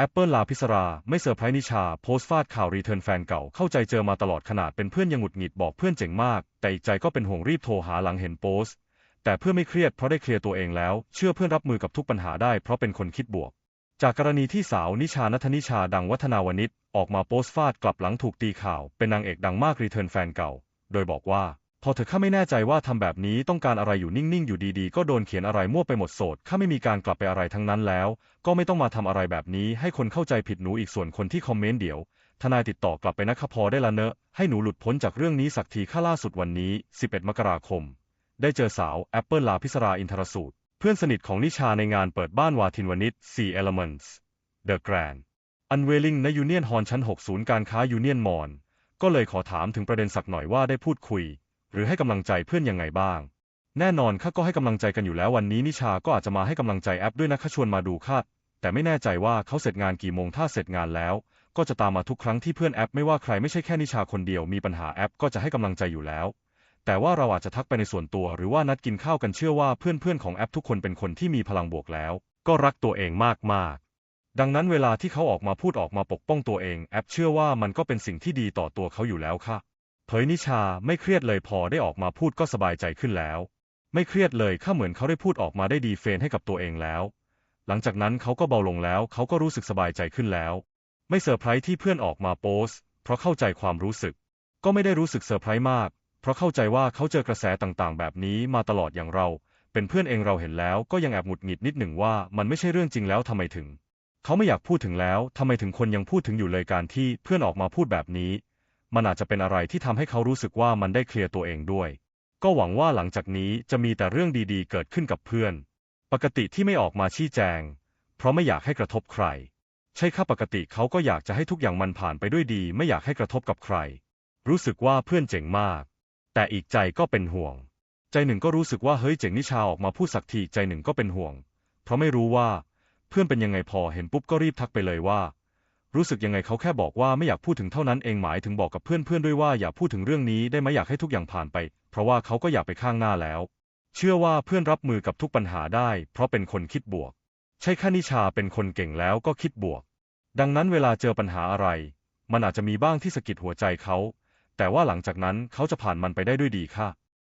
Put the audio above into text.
แอปเปิลลาพิศรา ไม่เซอร์ไพรส์นิชา โพสต์ฟาดข่าวรีเทิร์นแฟนเก่าเข้าใจเจอมาตลอดขนาดเป็นเพื่อนยังหงุดหงิดบอกเพื่อนเจ๋งมาก แต่อีกใจก็เป็นห่วงรีบโทรหาหลังเห็นโพสต์ แต่เพื่อไม่เครียดเพราะได้เคลียร์ตัวเองแล้ว เชื่อเพื่อนรับมือกับทุกปัญหาได้เพราะเป็นคนคิดบวก จากกรณีที่สาวนิชานัทนิชาดังวัฒนาวนิชออกมาโพสต์ฟาดกลับหลังถูกตีข่าว เป็นนางเอกดังมากรีเทิร์นแฟนเก่า โดยบอกว่า พอเธอข้าไม่แน่ใจว่าทำแบบนี้ต้องการอะไรอยู่นิ่งๆ อยู่ดีๆ ก็โดนเขียนอะไรมั่วไปหมดโสดข้าไม่มีการกลับไปอะไรทั้งนั้นแล้ว ก็ไม่ต้องมาทำอะไรแบบนี้ให้คนเข้าใจผิดหนูอีกส่วนคนที่คอมเมนต์เดี๋ยว ทนายติดต่อกลับไปนะคะพอได้ละเนอะให้หนูหลุดพ้นจากเรื่องนี้สักทีค่าล่าสุดวันนี้ 11 มกราคม ได้เจอสาวแอปเปิลลาพิศราอินทรสูตร เพื่อนสนิทของนิชาในงานเปิดบ้านวาทินวนิช4 Elements The Grand Unveiling ในยูเนียนฮอลชั้น6ศูนย์การค้ายูเนียนมอนก็เลยขอถามถึงประเด็นสักหน่อยว่าได้พูดคุย หรือให้กำลังใจเพื่อนยังไงบ้าง แน่นอนข้าก็ให้กำลังใจกันอยู่แล้ววันนี้นิชาก็อาจจะมาให้กำลังใจแอปด้วยนะข้าชวนมาดูค่ะแต่ไม่แน่ใจว่าเขาเสร็จงานกี่โมงถ้าเสร็จงานแล้ว ก็จะตามมาทุกครั้งที่เพื่อนแอปไม่ว่าใครไม่ใช่แค่นิชาคนเดียวมีปัญหาแอปก็จะให้กำลังใจอยู่แล้ว แต่ว่าเราอาจจะทักไปในส่วนตัว หรือว่านัดกินข้าวกันเชื่อว่าเพื่อนๆของแอปทุกคนเป็นคนที่มีพลังบวกแล้ว ก็รักตัวเองมากๆดังนั้นเวลาที่เขาออกมาพูดออกมาปกป้องตัวเอง แอปเชื่อว่ามันก็เป็นสิ่งที่ดีต่อตัวเขาอยู่แล้วค่ะ เผยนิชาไม่เครียดเลยพอได้ออกมาพูดก็สบายใจขึ้นแล้ว ไม่เครียดเลยข้าเหมือนเขาได้พูดออกมาได้ดีเฟนให้กับตัวเองแล้ว หลังจากนั้นเขาก็เบาลงแล้วเขาก็รู้สึกสบายใจขึ้นแล้ว ไม่เซอร์ไพรส์ที่เพื่อนออกมาโพสเพราะเข้าใจความรู้สึก ก็ไม่ได้รู้สึกเซอร์ไพรส์มาก เพราะเข้าใจว่าเขาเจอกระแสต่างๆ แบบนี้มาตลอดอย่างเรา เป็นเพื่อนเองเราเห็นแล้วก็ยังแอบหงุดหงิดนิดหนึ่งว่ามันไม่ใช่เรื่องจริงแล้วทำไมถึง เขาไม่อยากพูดถึงแล้วทำไมถึงคนยังพูดถึงอยู่เลยการที่เพื่อนออกมาพูดแบบนี้ มันอาจจะเป็นอะไรที่ทำให้เขารู้สึกว่ามันได้เคลียร์ตัวเองด้วย ก็หวังว่าหลังจากนี้จะมีแต่เรื่องดีๆ เกิดขึ้นกับเพื่อน ปกติที่ไม่ออกมาชี้แจง เพราะไม่อยากให้กระทบใคร ใช่ค่ะปกติเขาก็อยากจะให้ทุกอย่างมันผ่านไปด้วยดี ไม่อยากให้กระทบกับใคร รู้สึกว่าเพื่อนเจ๋งมาก แต่อีกใจก็เป็นห่วง ใจหนึ่งก็รู้สึกว่าเฮ้ยเจ๋งนิชาออกมาพูดสักทีใจหนึ่งก็เป็นห่วง เพราะไม่รู้ว่า เพื่อนเป็นยังไงพอเห็นปุ๊บก็รีบทักไปเลยว่า รู้สึกยังไงเขาแค่บอกว่าไม่อยากพูดถึงเท่านั้นเองหมายถึงบอกกับเพื่อนๆด้วยว่าอย่าพูดถึงเรื่องนี้ได้ไหมอยากให้ทุกอย่างผ่านไป เพราะว่าเขาก็อยากไปข้างหน้าแล้ว เชื่อว่าเพื่อนรับมือกับทุกปัญหาได้ เพราะเป็นคนคิดบวก ใช่ค่านิชาเป็นคนเก่งแล้วก็คิดบวก ดังนั้นเวลาเจอปัญหาอะไร มันอาจจะมีบ้างที่สะกิดหัวใจเขา แต่ว่าหลังจากนั้นเขาจะผ่านมันไปได้ด้วยดีค่ะ